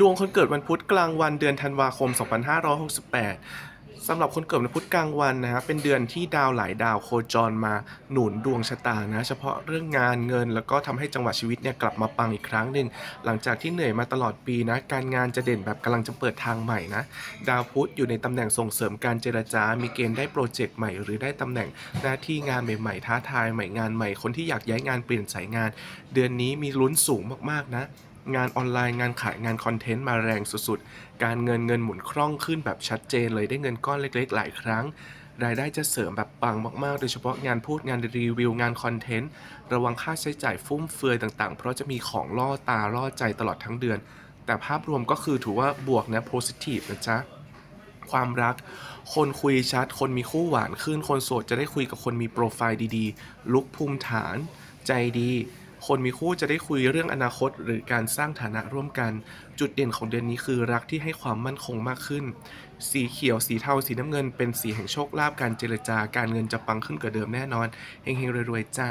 ดวงคนเกิดวันพุธกลางวันเดือนธันวาคม 2568สำหรับคนเกิดวันพุธกลางวันนะฮะเป็นเดือนที่ดาวหลายดาวโคจรมาหนุนดวงชะตานะ เฉพาะเรื่องงานเงิน แล้วก็ทำให้จังหวะชีวิตเนี่ยกลับมาปังอีกครั้งหนึ่งหลังจากที่เหนื่อยมาตลอดปีนะ การงานจะเด่นแบบกำลังจะเปิดทางใหม่นะ ดาวพุธอยู่ในตำแหน่งส่งเสริมการเจรจา มีเกณฑ์ได้โปรเจกต์ใหม่ หรือได้ตำแหน่งหน้าที่งานใหม่ๆท้าทายใหม่งานใหม่คนที่อยากย้ายงานเปลี่ยนสายงาน เดือนนี้มีลุ้นสูงมากๆนะ งานออนไลน์งานขายงานคอนเทนต์มาแรงสุดๆ การเงินเงินหมุนคล่องขึ้นแบบชัดเจนเลยได้เงินก้อนเล็กๆ หลายครั้ง รายได้จะเสริมแบบปังมากๆ โดยเฉพาะงานพูดงานรีวิวงานคอนเทนต์ ระวังค่าใช้จ่ายฟุ่มเฟือยต่างๆ เพราะจะมีของล่อตาล่อใจตลอดทั้งเดือน แต่ภาพรวมก็คือถือว่าบวกนะ positive นะจ๊ะความรัก คนคุยชัด คนมีคู่หวานขึ้น คนโสดจะได้คุยกับคนมีโปรไฟล์ดีๆ ลุกภูมิฐาน ใจดี คนมีคู่จะได้คุยเรื่องอนาคต หรือการสร้างฐานะร่วมกัน จุดเด่นของเดือนนี้คือรักที่ให้ความมั่นคงมากขึ้น สีเขียว สีเทา สีน้ำเงิน เป็นสีแห่งโชคลาภการเจรจาการเงินจะปังขึ้นกว่าเดิมแน่นอนเฮงๆรวยๆจ้า